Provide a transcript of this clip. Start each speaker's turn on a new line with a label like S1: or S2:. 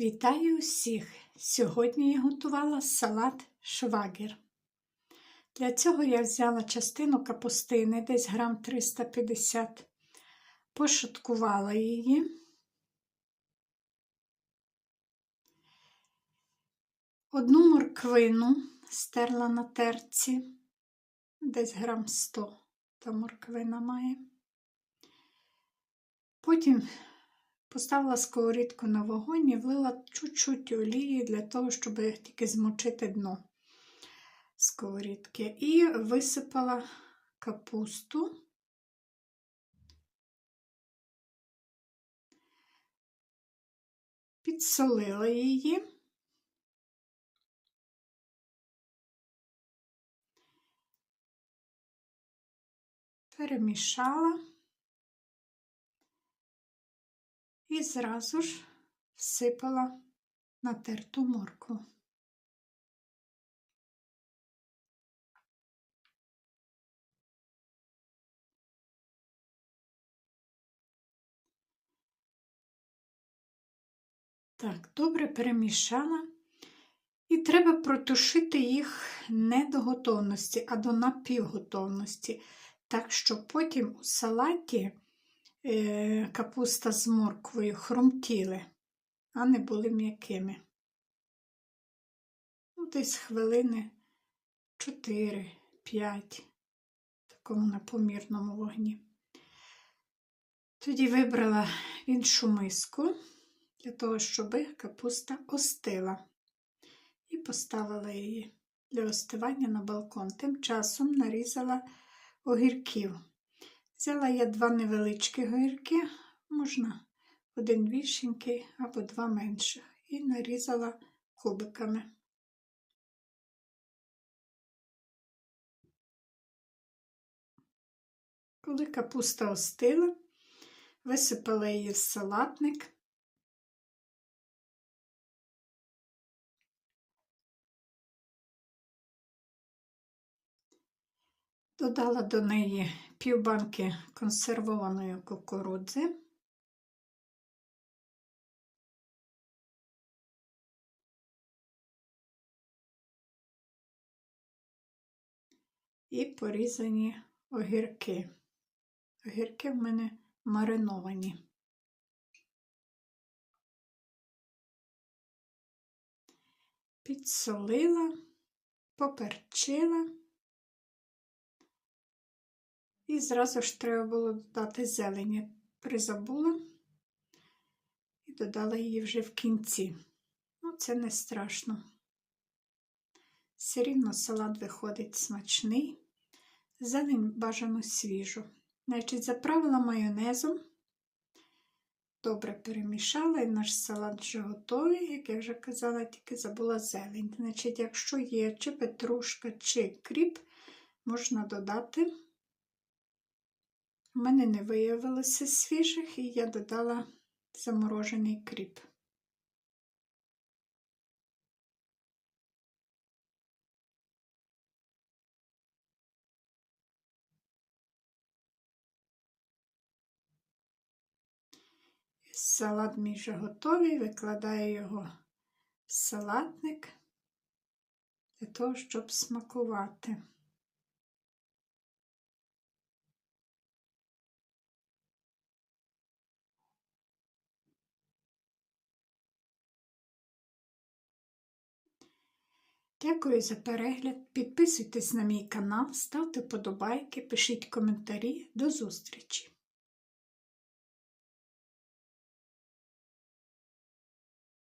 S1: Вітаю усіх! Сьогодні я готувала салат швагер. Для цього я взяла частину капустини, десь грам 350, пошуткувала її. Одну морквину стерла на терці, десь грам 100 та морквина має. Потім Поставила сковорідку на вогонь і влила чуть-чуть олії для того, щоб тільки змочити дно сковорідки. І висипала капусту. Підсолила її. Перемішала. І зразу ж всипала натерту моркву. Так, добре перемішала. І треба протушити їх не до готовності, а до напівготовності. Так що потім у салаті капуста з морквою хрумтіли, а не були м'якими. Ну, Десь хвилини 4-5 такому на помірному вогні. Тоді вибрала в іншу миску для того, щоб капуста остила, і поставила її для остивання на балкон. Тим часом нарізала огірків. Взяла я два невеличкі гирки, можна один більшенький або два менших, і нарізала кубиками. Коли капуста остила, висипала її в салатник. Додала до неї півбанки консервованої кукурудзи. І порізані огірки. Огірки в мене мариновані. Підсолила, поперчила. І зразу ж треба було додати зелені. Призабула і додала її вже в кінці. Ну, це не страшно. Все рівно салат виходить смачний, зелень бажано свіжу. Значить, заправила майонезом, добре перемішала, і наш салат вже готовий, як я вже казала, тільки забула зелень. Значить, якщо є чи петрушка, чи кріп, можна додати. У мене не виявилося свіжих, і я додала заморожений кріп. Салат мій вже готовий, викладаю його в салатник для того, щоб смакувати. Дякую за перегляд. Підписуйтесь на мій канал, ставте подобайки, пишіть коментарі. До зустрічі!